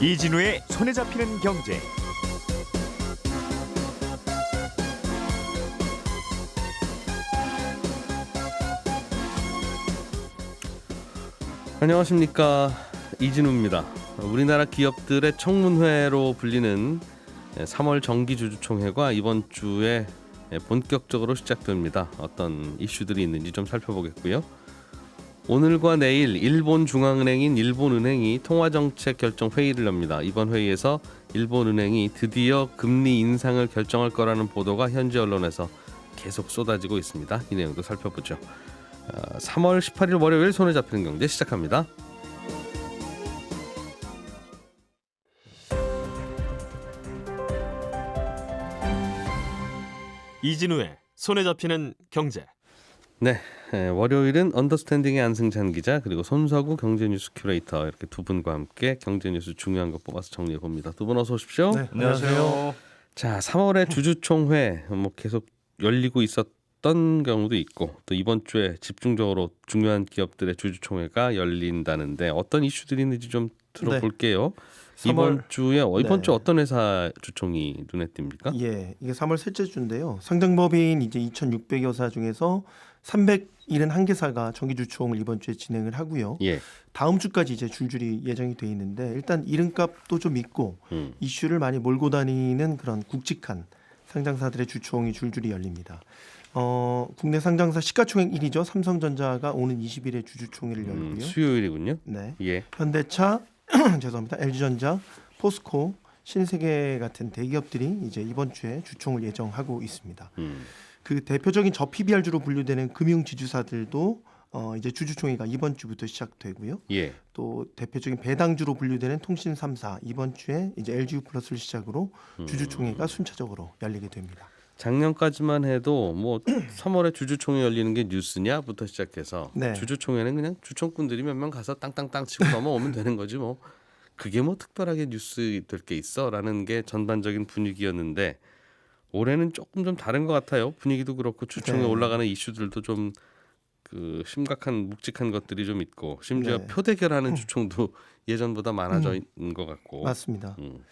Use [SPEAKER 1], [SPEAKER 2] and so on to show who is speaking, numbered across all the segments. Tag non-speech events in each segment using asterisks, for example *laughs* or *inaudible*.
[SPEAKER 1] 이진우의 손에 잡히는 경제.
[SPEAKER 2] 안녕하십니까 이진우입니다. 우리나라 기업들의 청문회로 불리는 3월 정기주주총회가 이번 주에 본격적으로 시작됩니다. 어떤 이슈들이 있는지 좀 살펴보겠고요. 오늘과 내일 일본 중앙은행인 일본은행이 통화정책 결정 회의를 엽니다. 이번 회의에서 일본은행이 드디어 금리 인상을 결정할 거라는 보도가 현지 언론에서 계속 쏟아지고 있습니다. 이 내용도 살펴보죠. 어, 3월 18일 월요일 손에 잡히는 경제 시작합니다.
[SPEAKER 3] 이진우의 손에 잡히는 경제.
[SPEAKER 2] 네, 에, 월요일은 언더스탠딩의 안승찬 기자 그리고 손서구 경제뉴스 큐레이터 이렇게 두 분과 함께 경제뉴스 중요한 거 뽑아서 정리해 봅니다. 두 분 어서 오십시오.
[SPEAKER 4] 네, 안녕하세요.
[SPEAKER 2] 자, 3월에 주주총회 뭐 계속 열리고 있었던 경우도 있고 또 이번 주에 집중적으로 중요한 기업들의 주주총회가 열린다는데 어떤 이슈들이 있는지 좀 들어볼게요. 이번
[SPEAKER 4] 3월
[SPEAKER 2] 주에 어, 이번
[SPEAKER 4] 네.
[SPEAKER 2] 주 어떤 회사 주총이 눈에 띕니까?
[SPEAKER 4] 예, 이게 3월 셋째 주인데요. 상장법인 이제 2,600여 사 중에서 371개사가 정기 주총을 이번 주에 진행을 하고요.
[SPEAKER 2] 예.
[SPEAKER 4] 다음 주까지 이제 줄줄이 예정이 돼 있는데 일단 이름값도 좀 있고
[SPEAKER 2] 음.
[SPEAKER 4] 이슈를 많이 몰고 다니는 그런 굵직한 상장사들의 주총이 줄줄이 열립니다. 어, 국내 상장사 시가총액 1위죠. 삼성전자가 오는 20일에 주주총회를
[SPEAKER 2] 음,
[SPEAKER 4] 열고요.
[SPEAKER 2] 수요일이군요.
[SPEAKER 4] 네.
[SPEAKER 2] 예.
[SPEAKER 4] 현대차, *clears throat* 죄송합니다. LG전자, 포스코, 신세계 같은 대기업들이 이제 이번 주에 주총을 예정하고 있습니다.
[SPEAKER 2] 음.
[SPEAKER 4] 그 대표적인 저 PBR주로 분류되는 금융 지주사들도 어 이제 주주총회가 이번 주부터 시작되고요.
[SPEAKER 2] 예.
[SPEAKER 4] 또 대표적인 배당주로 분류되는 통신 3사 이번 주에 이제 LGU 플러스를 시작으로
[SPEAKER 2] 음.
[SPEAKER 4] 주주총회가 순차적으로 열리게 됩니다.
[SPEAKER 2] 작년까지만 해도 뭐 *clears throat* 3월에 주주총회 열리는 게 뉴스냐부터 시작해서
[SPEAKER 4] 네.
[SPEAKER 2] 주주총회는 그냥 주총꾼들이 몇 명 가서 땅땅땅 치고 넘어오면 되는 거지 뭐 그게 뭐 특별하게 뉴스 될 게 있어라는 게 전반적인 분위기였는데 올해는 조금 좀 다른 것 같아요 분위기도 그렇고 주총에
[SPEAKER 4] 네.
[SPEAKER 2] 올라가는 이슈들도 좀 그 심각한 묵직한 것들이 좀 있고 심지어
[SPEAKER 4] 네.
[SPEAKER 2] 표 대결하는 주총도 예전보다 많아져 있는 것 같고
[SPEAKER 4] 맞습니다.
[SPEAKER 2] 음.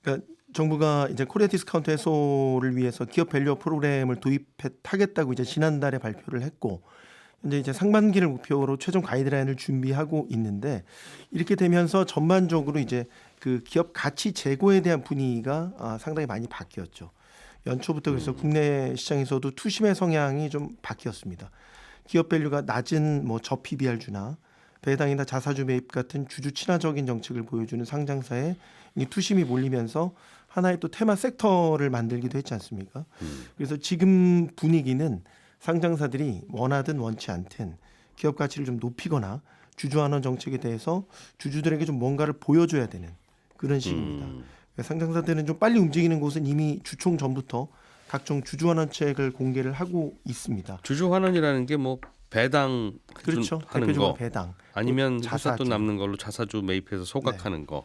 [SPEAKER 4] 그러니까 정부가 이제 코리아 디스카운트 해소를 위해서 기업 밸류 프로그램을 도입하겠다고 이제 지난달에 발표를 했고 이제 이제 상반기를 목표로 최종 가이드라인을 준비하고 있는데 이렇게 되면서 전반적으로 이제 그 기업 가치 재고에 대한 분위기가 아, 상당히 많이 바뀌었죠. 연초부터 그래서 국내 시장에서도 투심의 성향이 좀 바뀌었습니다. 기업 밸류가 낮은 뭐저 PBR주나 배당이나 자사주 매입 같은 주주 친화적인 정책을 보여주는 상장사에 이 투심이 몰리면서 하나의 또 테마 섹터를 만들기도 했지 않습니까?
[SPEAKER 2] 음.
[SPEAKER 4] 그래서 지금 분위기는 상장사들이 원하든 원치 않든 기업 가치를 좀 높이거나 주주환원 정책에 대해서 주주들에게 좀 뭔가를 보여줘야 되는 그런 시기입니다.
[SPEAKER 2] 음.
[SPEAKER 4] 그러니까 상장사들은 좀 빨리 움직이는 곳은 이미 주총 전부터 각종 주주환원책을 공개를 하고 있습니다.
[SPEAKER 2] 주주 환원이라는 게 뭐 배당
[SPEAKER 4] 그렇죠.
[SPEAKER 2] 하는
[SPEAKER 4] 대표적으로
[SPEAKER 2] 거
[SPEAKER 4] 배당.
[SPEAKER 2] 아니면
[SPEAKER 4] 자사주.
[SPEAKER 2] 돈 남는 걸로 자사주 매입해서 소각하는 거.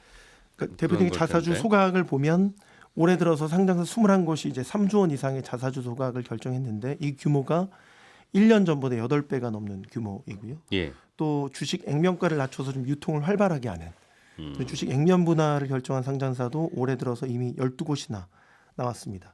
[SPEAKER 4] 그러니까 대표적인
[SPEAKER 2] 걸
[SPEAKER 4] 자사주
[SPEAKER 2] 텐데.
[SPEAKER 4] 소각을 보면 올해 들어서 상장사 21곳이 이제 3조 원 이상의 자사주 소각을 결정했는데 이 규모가 1년 전보다 8배가 넘는 규모이고요.
[SPEAKER 2] 예.
[SPEAKER 4] 또 주식 액면가를 낮춰서 좀 유통을 활발하게 하는
[SPEAKER 2] 음.
[SPEAKER 4] 그 주식 액면 분할을 결정한 상장사도 올해 들어서 이미 12곳이나 나왔습니다.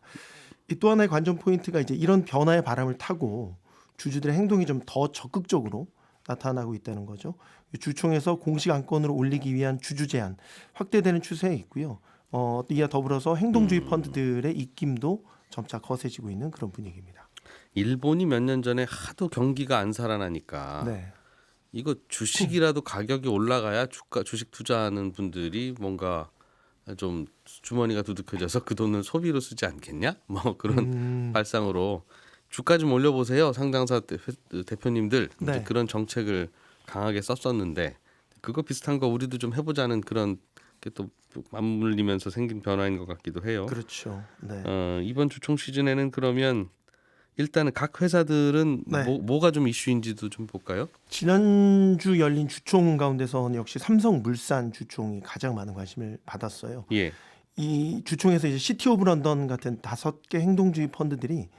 [SPEAKER 4] 이 또 하나의 관전 포인트가 이제 이런 변화의 바람을 타고 주주들의 행동이 좀 더 적극적으로 나타나고 있다는 거죠. 주총에서 공식 안건으로 올리기 위한 주주 제한 확대되는 추세에 있고요. 어, 이와 더불어서 행동주의
[SPEAKER 2] 음.
[SPEAKER 4] 펀드들의 입김도 점차 거세지고 있는 그런 분위기입니다.
[SPEAKER 2] 일본이 몇 년 전에 하도 경기가 안 살아나니까
[SPEAKER 4] 네.
[SPEAKER 2] 이거 주식이라도 가격이 올라가야 주가 주식 투자하는 분들이 뭔가 좀 주머니가 두둑해져서 그 돈을 소비로 쓰지 않겠냐? 뭐 그런
[SPEAKER 4] 음,
[SPEAKER 2] 발상으로 주가 좀 올려보세요 상장사 대, 대표님들 이제
[SPEAKER 4] 네.
[SPEAKER 2] 그런 정책을 강하게 썼었는데 그거 비슷한 거 우리도 좀 해보자는 그런 게또 맞물리면서 생긴 변화인 것 같기도 해요.
[SPEAKER 4] 그렇죠. 네.
[SPEAKER 2] 어, 이번 주총 시즌에는 그러면 일단은 각 회사들은
[SPEAKER 4] 네.
[SPEAKER 2] 뭐, 뭐가 좀 이슈인지도 좀 볼까요?
[SPEAKER 4] 지난주 열린 주총 가운데서는 역시 삼성물산 주총이 가장 많은 관심을 받았어요.
[SPEAKER 2] 예.
[SPEAKER 4] 이 주총에서 이제 시티 오브 런던 같은 다섯 개 행동주의 펀드들이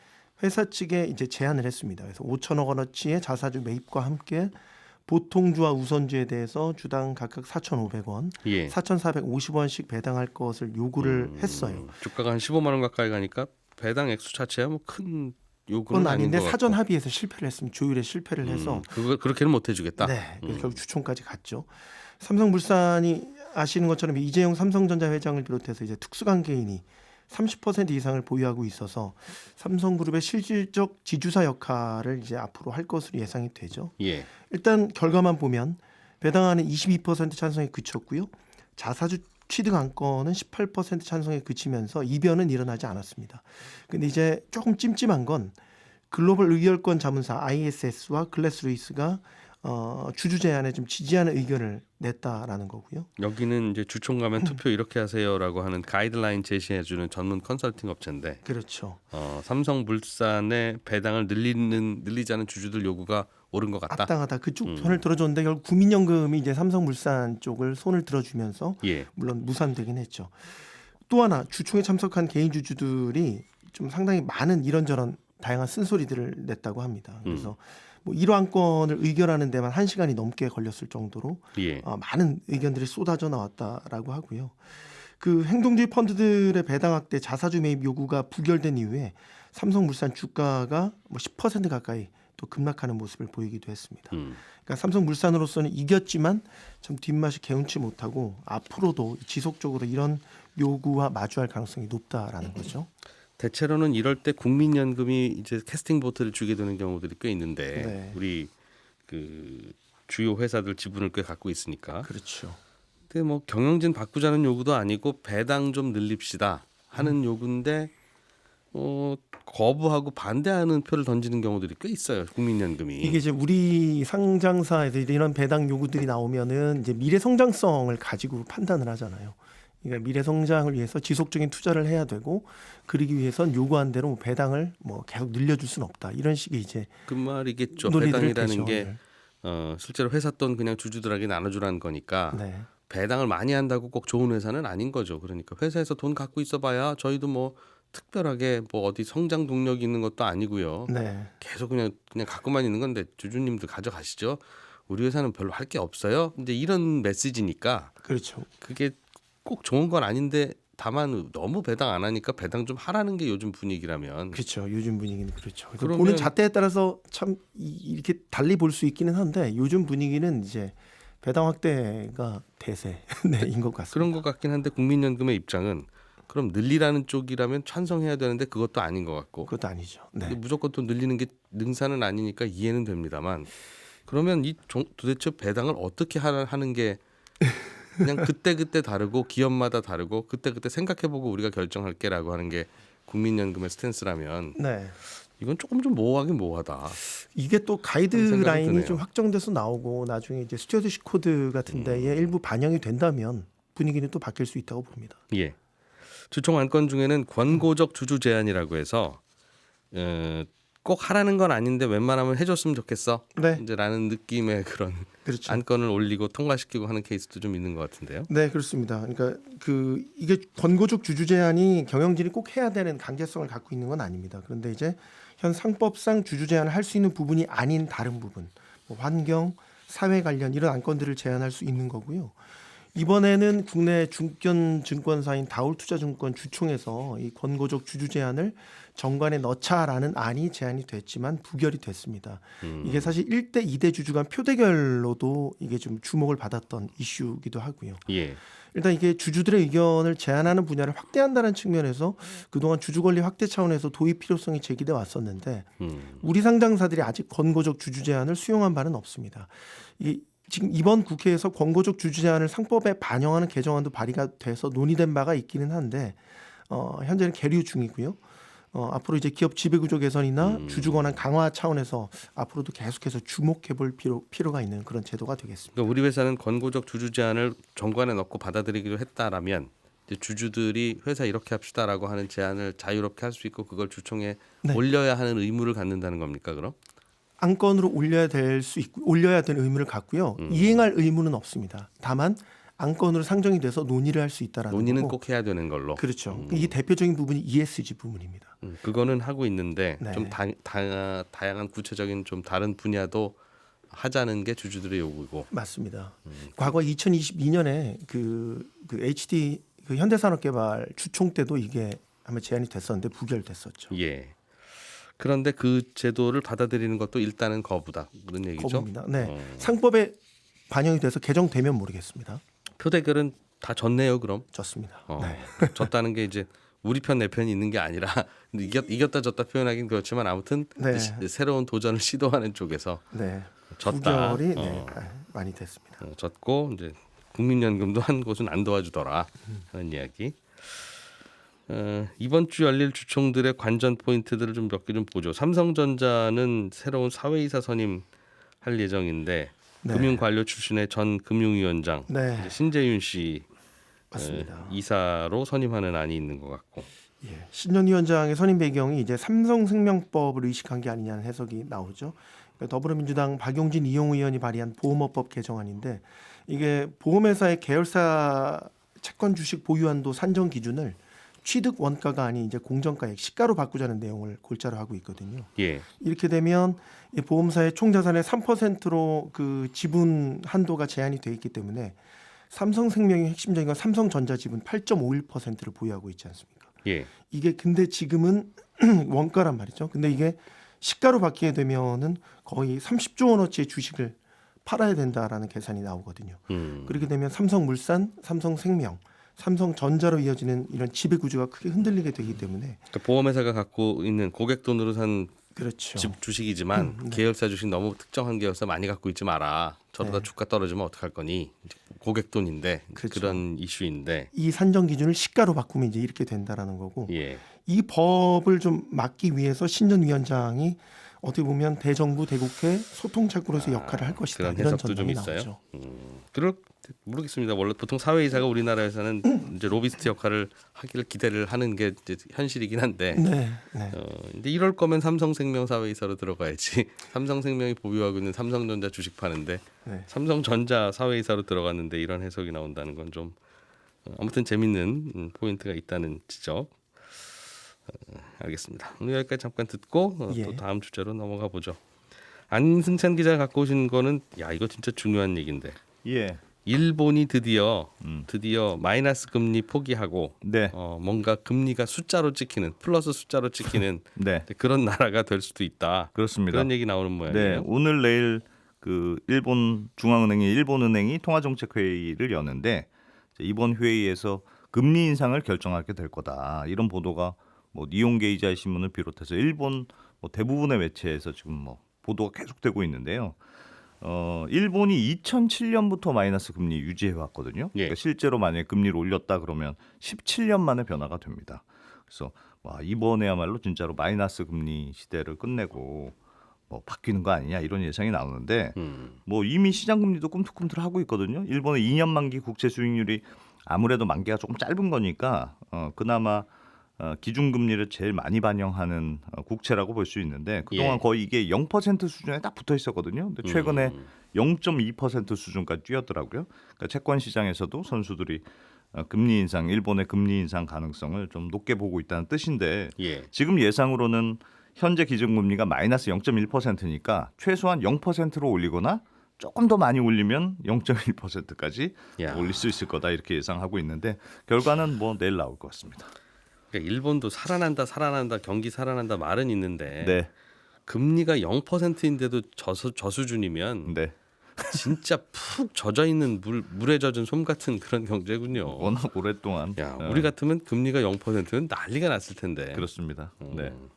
[SPEAKER 4] 회사 측에 이제 제안을 했습니다. 그래서 5천억 원어치의 자사주 매입과 함께 보통주와 우선주에 대해서 주당 각각 4,500원,
[SPEAKER 2] 예.
[SPEAKER 4] 4,450원씩 배당할 것을 요구를
[SPEAKER 2] 음,
[SPEAKER 4] 했어요.
[SPEAKER 2] 주가가 한 15만 원 가까이 가니까 배당 액수 자체야 뭐 큰 요구는
[SPEAKER 4] 그건
[SPEAKER 2] 아닌
[SPEAKER 4] 아닌데
[SPEAKER 2] 것
[SPEAKER 4] 사전. 합의에서 실패를 했습니다. 조율에 실패를 해서
[SPEAKER 2] 음, 그거 그렇게는 못 해주겠다.
[SPEAKER 4] 네,
[SPEAKER 2] 음.
[SPEAKER 4] 결국 주총까지 갔죠. 삼성물산이 아시는 것처럼 이재용 삼성전자 회장을 비롯해서 이제 특수관계인이 30% 이상을 보유하고 있어서 삼성그룹의 실질적 지주사 역할을 이제 앞으로 할 것으로 예상이 되죠.
[SPEAKER 2] 예.
[SPEAKER 4] 일단 결과만 보면 배당안은 22% 찬성에 그쳤고요. 자사주 취득 안건은 18% 찬성에 그치면서 이변은 일어나지 않았습니다. 근데 이제 조금 찜찜한 건 글로벌 의결권 자문사 ISS와 글래스루이스가 어, 주주 제 안에 좀 지지하는 의견을 냈다라는 거고요.
[SPEAKER 2] 여기는 이제 주총 가면 투표 이렇게 하세요라고 하는 가이드라인 제시해주는 전문 컨설팅 업체인데
[SPEAKER 4] 그렇죠.
[SPEAKER 2] 어, 삼성물산의 배당을 늘리는 늘리자는 주주들 요구가 옳은 것 같다.
[SPEAKER 4] 악당하다 그쪽
[SPEAKER 2] 음.
[SPEAKER 4] 손을 들어줬는데 결국 국민연금이 이제 삼성물산 쪽을 손을 들어주면서
[SPEAKER 2] 예.
[SPEAKER 4] 물론 무산되긴 했죠. 또 하나 주총에 참석한 개인 주주들이 좀 상당히 많은 이런저런 다양한 쓴소리들을 냈다고 합니다. 그래서 뭐 일환권을 의결하는 데만 한 시간이 넘게 걸렸을 정도로
[SPEAKER 2] 예.
[SPEAKER 4] 어, 많은 의견들이 쏟아져 나왔다라고 하고요. 그 행동주의 펀드들의 배당 확대 자사주 매입 요구가 부결된 이후에 삼성물산 주가가 뭐 10% 가까이 또 급락하는 모습을 보이기도 했습니다.
[SPEAKER 2] 음.
[SPEAKER 4] 그러니까 삼성물산으로서는 이겼지만 좀 뒷맛이 개운치 못하고 앞으로도 지속적으로 이런 요구와 마주할 가능성이 높다라는 거죠.
[SPEAKER 2] 대체로는 이럴 때 국민연금이 이제 캐스팅 보트를 주게 되는 경우들이 꽤 있는데
[SPEAKER 4] 네.
[SPEAKER 2] 우리 그 주요 회사들 지분을 꽤 갖고 있으니까.
[SPEAKER 4] 그렇죠.
[SPEAKER 2] 근데 뭐 경영진 바꾸자는 요구도 아니고 배당 좀 늘립시다 하는 요구인데 어 거부하고 반대하는 표를 던지는 경우들이 꽤 있어요. 국민연금이.
[SPEAKER 4] 이게 이제 우리 상장사에서 이런 배당 요구들이 나오면은 이제 미래 성장성을 가지고 판단을 하잖아요. 그러니까 미래 성장을 위해서 지속적인 투자를 해야 되고 그러기 위해선 요구한 대로 뭐 배당을 뭐 계속 늘려줄 수는 없다. 이런 식의 이제
[SPEAKER 2] 그 말이겠죠. 배당이라는
[SPEAKER 4] 되죠.
[SPEAKER 2] 게 어, 실제로 회사 돈 그냥 주주들에게 나눠주라는 거니까
[SPEAKER 4] 네.
[SPEAKER 2] 배당을 많이 한다고 꼭 좋은 회사는 아닌 거죠. 그러니까 회사에서 돈 갖고 있어봐야 저희도 뭐 특별하게 뭐 어디 성장 동력이 있는 것도 아니고요.
[SPEAKER 4] 네.
[SPEAKER 2] 계속 그냥 그냥 갖고만 있는 건데 주주님들 가져가시죠. 우리 회사는 별로 할 게 없어요. 근데 이런 메시지니까
[SPEAKER 4] 그렇죠.
[SPEAKER 2] 그게 꼭 좋은 건 아닌데 다만 너무 배당 안 하니까 배당 좀 하라는 게 요즘 분위기라면
[SPEAKER 4] 그렇죠. 요즘 분위기는 그렇죠.
[SPEAKER 2] 그러면-
[SPEAKER 4] 보는 잣대에 따라서 참 이- 이렇게 달리 볼 수 있기는 한데 요즘 분위기는 이제 배당 확대가 대세인 *laughs* 것 같습니다.
[SPEAKER 2] 그런 것 같긴 한데 국민연금의 입장은 그럼 늘리라는 쪽이라면 찬성해야 되는데 그것도 아닌 것 같고
[SPEAKER 4] 그것도 아니죠. 네.
[SPEAKER 2] 무조건 또 늘리는 게 능사는 아니니까 이해는 됩니다만 그러면 이 종- 도대체 배당을 어떻게 하- 하는 게 그냥 그때 그때 다르고 기업마다 다르고 그때 그때 생각해보고 우리가 결정할게라고 하는 게 국민연금의 스탠스라면
[SPEAKER 4] 네.
[SPEAKER 2] 이건 조금 좀 모호하긴 모호하다.
[SPEAKER 4] 이게 또 가이드라인이. 좀 확정돼서 나오고 나중에 이제 스튜어드십 코드 같은 데에
[SPEAKER 2] 음.
[SPEAKER 4] 일부 반영이 된다면 분위기는 또 바뀔 수 있다고 봅니다.
[SPEAKER 2] 예. 주총 안건 중에는 권고적 주주 제한이라고 해서 어, 꼭 하라는 건 아닌데 웬만하면 해줬으면 좋겠어.
[SPEAKER 4] 네.
[SPEAKER 2] 이제라는 느낌의 그런
[SPEAKER 4] 그렇죠.
[SPEAKER 2] 안건을 올리고 통과시키고 하는 케이스도 좀 있는 것 같은데요.
[SPEAKER 4] 네, 그렇습니다. 그러니까 그 이게 권고적 주주 제한이 경영진이 꼭 해야 되는 강제성을 갖고 있는 건 아닙니다. 그런데 이제 현 상법상 주주 제한을 할 수 있는 부분이 아닌 다른 부분, 뭐 환경, 사회 관련 이런 안건들을 제한할 수 있는 거고요. 이번에는 국내 중견 증권사인 다울투자증권 주총에서 이 권고적 주주 제한을 정관에 넣자라는 안이 제안이 됐지만 부결이 됐습니다.
[SPEAKER 2] 음.
[SPEAKER 4] 이게 사실 1대 2대 주주 간 표대결로도 이게 좀 주목을 받았던 이슈기도 하고요.
[SPEAKER 2] 예.
[SPEAKER 4] 일단 이게 주주들의 의견을 제한하는 분야를 확대한다는 측면에서 그동안 주주 권리 확대 차원에서 도입 필요성이 제기돼 왔었는데
[SPEAKER 2] 음.
[SPEAKER 4] 우리 상장사들이 아직 권고적 주주 제한을 수용한 바는 없습니다. 이 지금 이번 국회에서 권고적 주주 제한을 상법에 반영하는 개정안도 발의가 돼서 논의된 바가 있기는 한데 어, 현재는 계류 중이고요. 어, 앞으로 이제 기업 지배구조 개선이나
[SPEAKER 2] 음.
[SPEAKER 4] 주주 권한 강화 차원에서 앞으로도 계속해서 주목해볼 필요 필요 가 있는 그런 제도가 되겠습니다.
[SPEAKER 2] 그러니까 우리 회사는 권고적 주주 제한을 정관에 넣고 받아들이기로 했다라면 주주들이 회사 이렇게 합시다라고 하는 제안을 자유롭게 할 수 있고 그걸 주총에
[SPEAKER 4] 네.
[SPEAKER 2] 올려야 하는 의무를 갖는다는 겁니까 그럼?
[SPEAKER 4] 안건으로 올려야 될 수 있고 올려야 되는 의무를 갖고요.
[SPEAKER 2] 음.
[SPEAKER 4] 이행할 의무는 없습니다. 다만 안건으로 상정이 돼서 논의를 할 수 있다라는
[SPEAKER 2] 논의는
[SPEAKER 4] 거고.
[SPEAKER 2] 꼭 해야 되는 걸로.
[SPEAKER 4] 그렇죠. 이게 대표적인 부분이 ESG 부분입니다.
[SPEAKER 2] 음, 그거는 하고 있는데
[SPEAKER 4] 네.
[SPEAKER 2] 좀 다, 다, 다양한 구체적인 좀 다른 분야도 하자는 게 주주들의 요구고.
[SPEAKER 4] 맞습니다. 과거 2022년에 그, 그 HD 그 현대산업개발 주총 때도 이게 아마 제안이 됐었는데 부결됐었죠.
[SPEAKER 2] 예. 그런데 그 제도를 받아들이는 것도 일단은 거부다 그런 얘기죠.
[SPEAKER 4] 거부입니다. 네.
[SPEAKER 2] 어.
[SPEAKER 4] 상법에 반영이 돼서 개정되면 모르겠습니다.
[SPEAKER 2] 표대결은 다 졌네요. 그럼
[SPEAKER 4] 좋습니다.
[SPEAKER 2] 어,
[SPEAKER 4] 네. *laughs*
[SPEAKER 2] 졌다는 게 이제 우리 편 내 편이 있는 게 아니라 *laughs* 이겼, 이겼다 졌다 표현하긴 그렇지만 아무튼
[SPEAKER 4] 네.
[SPEAKER 2] 시- 새로운 도전을 *laughs* 시도하는 쪽에서
[SPEAKER 4] 네.
[SPEAKER 2] 졌다.
[SPEAKER 4] 부결이 네,
[SPEAKER 2] 어.
[SPEAKER 4] 아, 많이 됐습니다.
[SPEAKER 2] 어, 졌고 이제 국민연금도 한 곳은 안 도와주더라 하는 이야기. 어, 이번 주 열릴 주총들의 관전 포인트들을 좀 몇 개 좀 보죠. 삼성전자는 새로운 사회이사 선임 할 예정인데
[SPEAKER 4] 네.
[SPEAKER 2] 금융관료 출신의 전 금융위원장
[SPEAKER 4] 네.
[SPEAKER 2] 이제 신재윤 씨
[SPEAKER 4] 맞습니다.
[SPEAKER 2] 어, 이사로 선임하는 안이 있는 것 같고.
[SPEAKER 4] 예. 신년 위원장의 선임 배경이 이제 삼성생명법을 의식한 게 아니냐는 해석이 나오죠. 그러니까 더불어민주당 박용진 이용 의원이 발의한 보험업법 개정안인데 이게 보험회사의 계열사 채권 주식 보유 한도 산정 기준을 취득 원가가 아닌 이제 공정가액 시가로 바꾸자는 내용을 골자로 하고 있거든요.
[SPEAKER 2] 예.
[SPEAKER 4] 이렇게 되면 이 보험사의 총 자산의 3%로 그 지분 한도가 제한이 돼 있기 때문에 삼성생명의 핵심적인 건 삼성전자 지분 8.51%를 보유하고 있지 않습니까?
[SPEAKER 2] 예.
[SPEAKER 4] 이게 근데 지금은 *clears throat* 원가란 말이죠. 근데 이게 시가로 바뀌게 되면은 거의 30조 원어치의 주식을 팔아야 된다라는 계산이 나오거든요.
[SPEAKER 2] 음.
[SPEAKER 4] 그렇게 되면 삼성물산, 삼성생명, 삼성전자로 이어지는 이런 지배 구조가 크게 흔들리게 되기 때문에
[SPEAKER 2] 그러니까 보험회사가 갖고 있는 고객 돈으로 산
[SPEAKER 4] 그렇죠.
[SPEAKER 2] 집 주식이지만
[SPEAKER 4] 음, 네.
[SPEAKER 2] 계열사 주식 너무 특정한 계열사 많이 갖고 있지 마라. 저러다
[SPEAKER 4] 네.
[SPEAKER 2] 주가 떨어지면 어떡할 거니? 고객 돈인데
[SPEAKER 4] 그렇죠.
[SPEAKER 2] 그런 이슈인데.
[SPEAKER 4] 이 산정 기준을 시가로 바꾸면 이제 이렇게 된다라는 거고
[SPEAKER 2] 예.
[SPEAKER 4] 이 법을 좀 막기 위해서 신전 위원장이 어떻게 보면 대정부 대국회 소통 창구로서 역할을 할 것이다
[SPEAKER 2] 그런
[SPEAKER 4] 이런 전망이
[SPEAKER 2] 있어요.
[SPEAKER 4] 나오죠.
[SPEAKER 2] 음, 그럴 모르겠습니다. 원래 보통 사회이사가 우리나라에서는 이제 로비스트 역할을 하기를 기대를 하는 게 이제 현실이긴 한데.
[SPEAKER 4] 네, 네.
[SPEAKER 2] 어, 근데 이럴 거면 삼성생명 사회이사로 들어가야지. *laughs* 삼성생명이 보유하고 있는 삼성전자 주식 파는데
[SPEAKER 4] 네.
[SPEAKER 2] 삼성전자 사회이사로 들어갔는데 이런 해석이 나온다는 건 좀 아무튼 재밌는 음, 포인트가 있다는 지적. 어, 알겠습니다. 오늘 여기까지 잠깐 듣고 어,
[SPEAKER 4] 예.
[SPEAKER 2] 또 다음 주제로 넘어가 보죠. 안승찬 기자 가 갖고 오신 거는 야 이거 진짜 중요한 얘기인데
[SPEAKER 5] 예.
[SPEAKER 2] 일본이 드디어
[SPEAKER 5] 음.
[SPEAKER 2] 드디어 마이너스 금리 포기하고
[SPEAKER 5] 네.
[SPEAKER 2] 어, 뭔가 금리가 숫자로 찍히는 플러스 숫자로 찍히는 *laughs*
[SPEAKER 5] 네.
[SPEAKER 2] 그런 나라가 될 수도 있다.
[SPEAKER 5] 그렇습니다.
[SPEAKER 2] 그런 얘기 나오는
[SPEAKER 5] 네.
[SPEAKER 2] 모양이에요.
[SPEAKER 5] 오늘 내일 그 일본 중앙은행이 일본은행이 통화정책 회의를 여는데 이번 회의에서 금리 인상을 결정하게 될 거다. 이런 보도가 뭐 니온게 이자의 신문을 비롯해서 일본 뭐 대부분의 매체에서 지금 뭐 보도가 계속되고 있는데요. 어, 일본이 2007년부터 마이너스 금리 유지해 왔거든요.
[SPEAKER 2] 예.
[SPEAKER 5] 그러니까 실제로 만약에 금리를 올렸다 그러면 17년 만에 변화가 됩니다. 그래서 와, 이번에야말로 진짜로 마이너스 금리 시대를 끝내고 뭐 바뀌는 거 아니냐 이런 예상이 나오는데
[SPEAKER 2] 음.
[SPEAKER 5] 뭐 이미 시장 금리도 꿈틀꿈틀 하고 있거든요. 일본의 2년 만기 국채 수익률이 아무래도 만기가 조금 짧은 거니까 어, 그나마 어, 기준 금리를 제일 많이 반영하는 어, 국채라고 볼 수 있는데 그동안
[SPEAKER 2] 예.
[SPEAKER 5] 거의 이게 0% 수준에 딱 붙어 있었거든요. 근데 최근에
[SPEAKER 2] 음.
[SPEAKER 5] 0.2% 수준까지 뛰었더라고요. 그러니까 채권 시장에서도 선수들이 어, 금리 인상, 일본의 금리 인상 가능성을 좀 높게 보고 있다는 뜻인데
[SPEAKER 2] 예.
[SPEAKER 5] 지금 예상으로는 현재 기준금리가 마이너스 0.1%니까 최소한 0%로 올리거나 조금 더 많이 올리면 0.1%까지
[SPEAKER 2] 야.
[SPEAKER 5] 올릴 수 있을 거다 이렇게 예상하고 있는데 결과는 뭐 내일 나올 것 같습니다.
[SPEAKER 2] 그러니까 일본도 살아난다 살아난다 경기 살아난다 말은 있는데
[SPEAKER 5] 네,
[SPEAKER 2] 금리가 0%인데도 저수, 저수준이면
[SPEAKER 5] 네,
[SPEAKER 2] 진짜 푹 젖어 있는 물 물에 젖은 솜 같은 그런 경제군요.
[SPEAKER 5] 워낙 오랫동안
[SPEAKER 2] 야,
[SPEAKER 5] 어,
[SPEAKER 2] 우리 같으면 금리가 0%는 난리가 났을 텐데.
[SPEAKER 5] 그렇습니다. 네,
[SPEAKER 2] 음.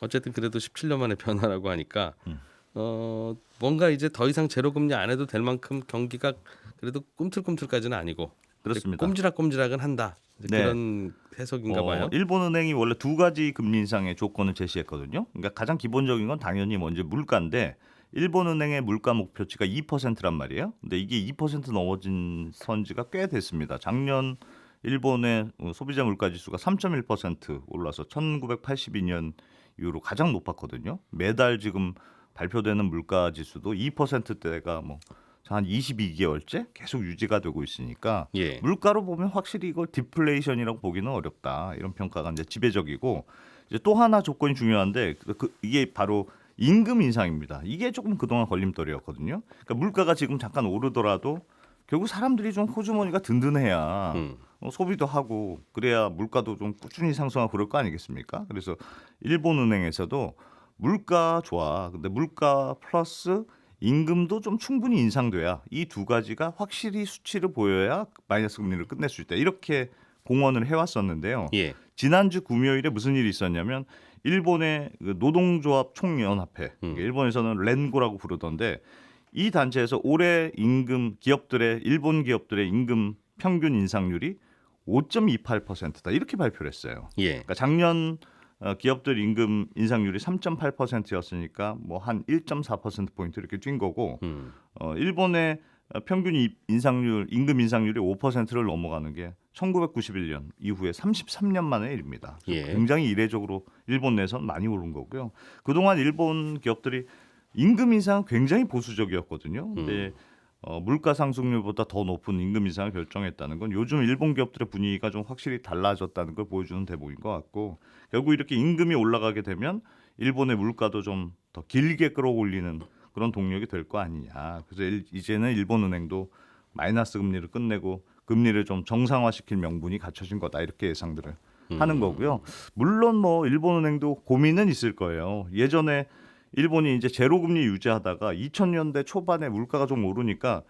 [SPEAKER 2] 어쨌든 그래도 17년 만에 변화라고 하니까
[SPEAKER 5] 음.
[SPEAKER 2] 어 뭔가 이제 더 이상 제로 금리 안 해도 될 만큼 경기가 그래도 꿈틀꿈틀까지는 아니고
[SPEAKER 5] 그렇습니다.
[SPEAKER 2] 꼼지락꼼지락은 한다.
[SPEAKER 5] 네.
[SPEAKER 2] 그런 해석인가
[SPEAKER 5] 어,
[SPEAKER 2] 봐요.
[SPEAKER 5] 일본은행이 원래 두 가지 금리 인상의 조건을 제시했거든요. 그러니까 가장 기본적인 건 당연히 먼저 물가인데 일본은행의 물가 목표치가 2%란 말이에요. 근데 이게 2% 넘어진 선지가 꽤 됐습니다. 작년 일본의 어, 소비자 물가 지수가 3.1% 올라서 1982년 이후로 가장 높았거든요. 매달 지금 발표되는 물가 지수도 2%대가 뭐 한 22개월째 계속 유지가 되고 있으니까
[SPEAKER 2] 예.
[SPEAKER 5] 물가로 보면 확실히 이걸 디플레이션이라고 보기는 어렵다. 이런 평가가 이제 지배적이고 이제 또 하나 조건이 중요한데 그, 그- 이게 바로 임금 인상입니다. 이게 조금 그동안 걸림돌이었거든요. 그러니까 물가가 지금 잠깐 오르더라도 결국 사람들이 좀 호주머니가 든든해야
[SPEAKER 2] 음.
[SPEAKER 5] 어, 소비도 하고 그래야 물가도 좀 꾸준히 상승하고 그럴 거 아니겠습니까? 그래서 일본은행에서도 물가 좋아. 근데 물가 플러스 임금도 좀 충분히 인상돼야 이 두 가지가 확실히 수치를 보여야 마이너스 금리를 끝낼 수 있다. 이렇게 공언을 해왔었는데요.
[SPEAKER 2] 예.
[SPEAKER 5] 지난주 금요일에 무슨 일이 있었냐면 일본의 그 노동조합 총연합회,
[SPEAKER 2] 음.
[SPEAKER 5] 일본에서는 렌고라고 부르던데 이 단체에서 올해 임금 기업들의 일본 기업들의 임금 평균 인상률이 5.28%다 이렇게 발표를 했어요.
[SPEAKER 2] 예.
[SPEAKER 5] 그러니까 작년 어, 기업들 임금 인상률이 3.8%였으니까 뭐 한 1.4% 포인트 이렇게 뛴 거고
[SPEAKER 2] 음.
[SPEAKER 5] 어, 일본의 어, 평균 이- 인상률 임금 인상률이 5%를 넘어가는 게 1991년 이후에 33년 만의 일입니다.
[SPEAKER 2] 예.
[SPEAKER 5] 굉장히 이례적으로 일본 내선 많이 오른 거고요. 그동안 일본 기업들이 임금 인상 굉장히 보수적이었거든요. 근데 어, 물가 상승률보다 더 높은 임금 인상을 결정했다는 건 요즘 일본 기업들의 분위기가 좀 확실히 달라졌다는 걸 보여주는 대목인 것 같고 결국 이렇게 임금이 올라가게 되면 일본의 물가도 좀 더 길게 끌어올리는 그런 동력이 될 거 아니냐. 그래서 일- 이제는 일본은행도 마이너스 금리를 끝내고 금리를 좀 정상화시킬 명분이 갖춰진 거다 이렇게 예상들을 하는 거고요. 물론 뭐 일본은행도 고민은 있을 거예요. 예전에 일본이 이제 제로 금리 유지하다가 2000년대 초반에 물가가 좀 오르니까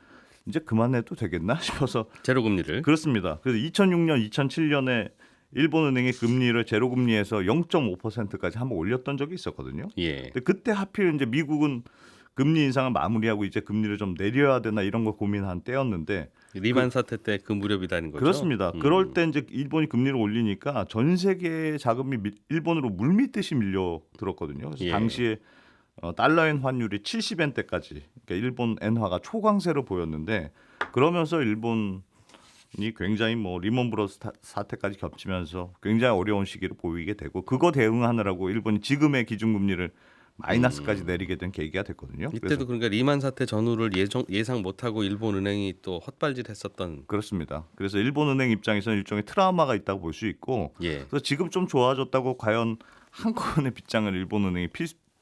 [SPEAKER 5] 이제 그만해도 되겠나 *laughs* 싶어서
[SPEAKER 2] 제로 금리를
[SPEAKER 5] 그렇습니다. 그래서 2006년, 2007년에 일본은행이 금리를 제로 금리에서 0.5%까지 한번 올렸던 적이 있었거든요.
[SPEAKER 2] 예.
[SPEAKER 5] 근데 그때 하필 이제 미국은 금리 인상을 마무리하고 이제 금리를 좀 내려야 되나 이런 걸 고민한 때였는데
[SPEAKER 2] 리만 사태 때 그 무렵이다는 거죠.
[SPEAKER 5] 그렇습니다.
[SPEAKER 2] 음.
[SPEAKER 5] 그럴 때 이제 일본이 금리를 올리니까 전 세계 자금이 미- 일본으로 물밀듯이 밀려 들었거든요. 그래서
[SPEAKER 2] 예.
[SPEAKER 5] 당시에 어, 달러엔 환율이 70엔 대까지 그러니까 일본 엔화가 초강세로 보였는데 그러면서 일본이 굉장히 뭐 리먼 브러스 타- 사태까지 겹치면서 굉장히 어려운 시기를 보이게 되고 그거 대응하느라고 일본이 지금의 기준금리를 마이너스까지 내리게 된 계기가 됐거든요.
[SPEAKER 2] 음. 이때도 그러니까 리만 사태 전후를 예정, 예상 못하고 일본 은행이 또 헛발질했었던
[SPEAKER 5] 그렇습니다. 그래서 일본 은행 입장에서는 일종의 트라우마가 있다고 볼 수 있고
[SPEAKER 2] 예.
[SPEAKER 5] 그래서 지금 좀 좋아졌다고 과연 한꺼번에 빗장을 일본 은행이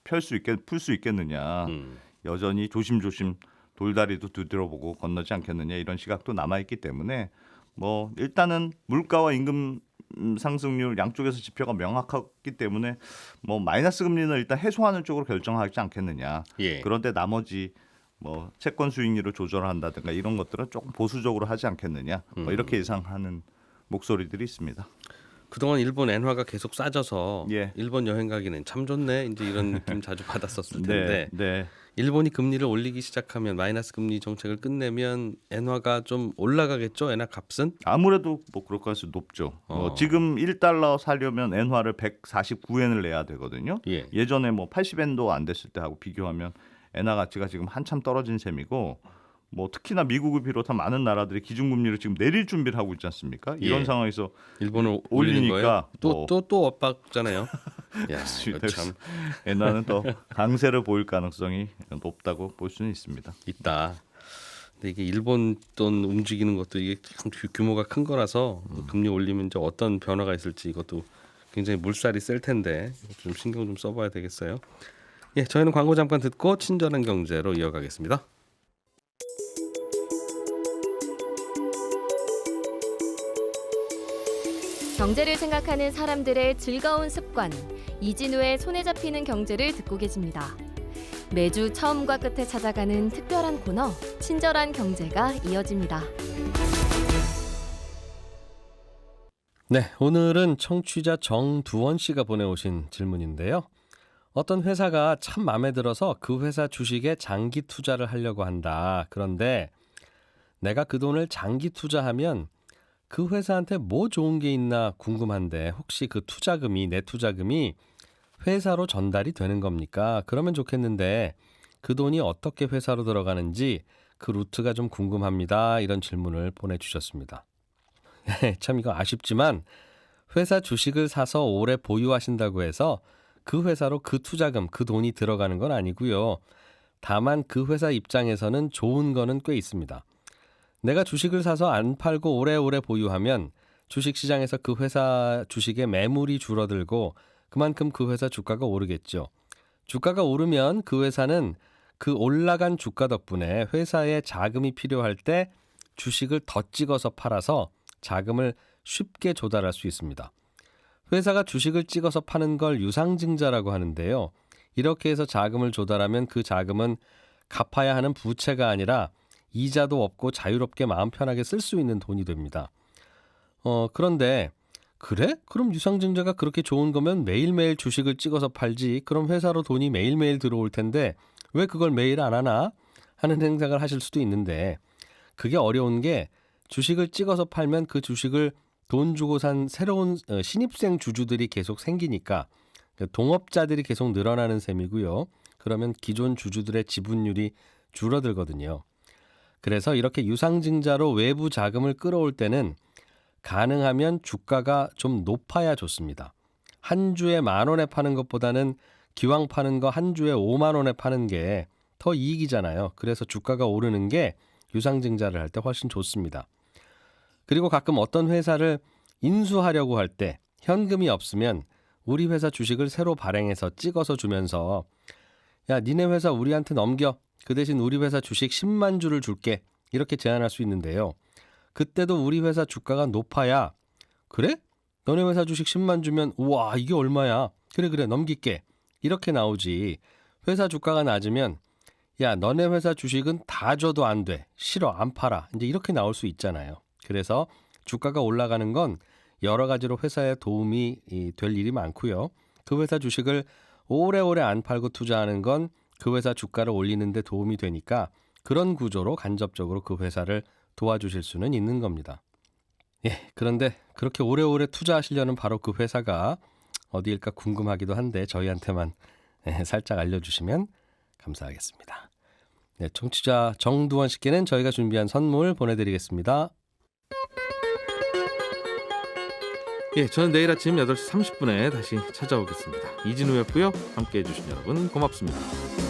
[SPEAKER 5] 펼 수 있겠 풀수 있겠느냐
[SPEAKER 2] 음.
[SPEAKER 5] 여전히 조심조심 돌다리도 두드려보고 건너지 않겠느냐 이런 시각도 남아 있기 때문에 뭐 일단은 물가와 임금 음, 상승률 양쪽에서 지표가 명확하기 때문에 뭐 마이너스 금리는 일단 해소하는 쪽으로 결정하지 않겠느냐
[SPEAKER 2] 예.
[SPEAKER 5] 그런데 나머지 뭐 채권 수익률을 조절한다든가 이런 것들은 조금 보수적으로 하지 않겠느냐 뭐 이렇게 예상하는 목소리들이 있습니다.
[SPEAKER 2] 그동안 일본 엔화가 계속 싸져서
[SPEAKER 5] 예.
[SPEAKER 2] 일본 여행 가기는 참 좋네. 이제 이런 *laughs* 느낌 자주 받았었을 텐데
[SPEAKER 5] 네, 네.
[SPEAKER 2] 일본이 금리를 올리기 시작하면 마이너스 금리 정책을 끝내면 엔화가 좀 올라가겠죠. 엔화 값은?
[SPEAKER 5] 아무래도 뭐 그럴 가능성이 높죠. 뭐
[SPEAKER 2] 어.
[SPEAKER 5] 지금 1달러 사려면 엔화를 149엔을 내야 되거든요.
[SPEAKER 2] 예.
[SPEAKER 5] 예전에 뭐 80엔도 안 됐을 때하고 비교하면 엔화 가치가 지금 한참 떨어진 셈이고 뭐 특히나 미국을 비롯한 많은 나라들이 기준금리를 지금 내릴 준비를 하고 있지 않습니까? 이런
[SPEAKER 2] 예.
[SPEAKER 5] 상황에서
[SPEAKER 2] 일본을
[SPEAKER 5] 올리니까.
[SPEAKER 2] 또
[SPEAKER 5] 뭐-
[SPEAKER 2] 또또 엇박잖아요. 야, *laughs* 참
[SPEAKER 5] 엔화는 더 강세를 보일 가능성이 높다고 볼 수는 있습니다.
[SPEAKER 2] 있다. 근데 이게 일본 돈 움직이는 것도 이게 참 규- 규모가 큰 거라서 금리 올리면 이제 어떤 변화가 있을지 이것도 굉장히 물살이 셀 텐데 좀 신경 좀 써봐야 되겠어요. 예, 저희는 광고 잠깐 듣고 친절한 경제로 이어가겠습니다.
[SPEAKER 6] 경제를 생각하는 사람들의 즐거운 습관 이진우의 손에 잡히는 경제를 듣고 계십니다. 매주 처음과 끝에 찾아가는 특별한 코너 친절한 경제가 이어집니다.
[SPEAKER 2] 네, 오늘은 청취자 정두원 씨가 보내오신 질문인데요. 어떤 회사가 참 마음에 들어서 그 회사 주식에 장기 투자를 하려고 한다. 그런데 내가 그 돈을 장기 투자하면 그 회사한테 뭐 좋은 게 있나 궁금한데 혹시 그 투자금이 내 투자금이 회사로 전달이 되는 겁니까? 그러면 좋겠는데 그 돈이 어떻게 회사로 들어가는지 그 루트가 좀 궁금합니다. 이런 질문을 보내주셨습니다. 참 이거 아쉽지만 회사 주식을 사서 오래 보유하신다고 해서 그 회사로 그 투자금, 그 돈이 들어가는 건 아니고요.
[SPEAKER 7] 다만 그 회사 입장에서는 좋은 거는 꽤 있습니다. 내가 주식을 사서 안 팔고 오래오래 보유하면 주식 시장에서 그 회사 주식의 매물이 줄어들고 그만큼 그 회사 주가가 오르겠죠. 주가가 오르면 그 회사는 그 올라간 주가 덕분에 회사에 자금이 필요할 때 주식을 더 찍어서 팔아서 자금을 쉽게 조달할 수 있습니다. 회사가 주식을 찍어서 파는 걸 유상증자라고 하는데요. 이렇게 해서 자금을 조달하면 그 자금은 갚아야 하는 부채가 아니라 이자도 없고 자유롭게 마음 편하게 쓸 수 있는 돈이 됩니다. 어, 그런데 그래? 그럼 유상증자가 그렇게 좋은 거면 매일매일 주식을 찍어서 팔지. 그럼 회사로 돈이 매일매일 들어올 텐데 왜 그걸 매일 안 하나? 하는 생각을 하실 수도 있는데 그게 어려운 게 주식을 찍어서 팔면 그 주식을 돈 주고 산 새로운 어, 신입생 주주들이 계속 생기니까 동업자들이 계속 늘어나는 셈이고요. 그러면 기존 주주들의 지분율이 줄어들거든요. 그래서 이렇게 유상증자로 외부 자금을 끌어올 때는 가능하면 주가가 좀 높아야 좋습니다. 한 주에 만 원에 파는 것보다는 기왕 파는 거 한 주에 5만 원에 파는 게 더 이익이잖아요. 그래서 주가가 오르는 게 유상증자를 할 때 훨씬 좋습니다. 그리고 가끔 어떤 회사를 인수하려고 할 때 현금이 없으면 우리 회사 주식을 새로 발행해서 찍어서 주면서 야 니네 회사 우리한테 넘겨 그 대신 우리 회사 주식 10만 주를 줄게 이렇게 제안할 수 있는데요. 그때도 우리 회사 주가가 높아야 그래? 너네 회사 주식 10만 주면 우와 이게 얼마야? 그래 그래 넘길게 이렇게 나오지 회사 주가가 낮으면 야 너네 회사 주식은 다 줘도 안 돼 싫어 안 팔아 이제 이렇게 나올 수 있잖아요. 그래서 주가가 올라가는 건 여러 가지로 회사에 도움이 이, 될 일이 많고요. 그 회사 주식을 오래오래 안 팔고 투자하는 건 그 회사 주가를 올리는 데 도움이 되니까 그런 구조로 간접적으로 그 회사를 도와주실 수는 있는 겁니다. 예, 그런데 그렇게 오래오래 투자하시려는 바로 그 회사가 어디일까 궁금하기도 한데 저희한테만 예, 살짝 알려주시면 감사하겠습니다. 네, 청취자 정두원 씨께는 저희가 준비한 선물 보내드리겠습니다.
[SPEAKER 8] 예, 저는 내일 아침 8시 30분에 다시 찾아오겠습니다. 이진우였고요. 함께 해 주신 여러분 고맙습니다.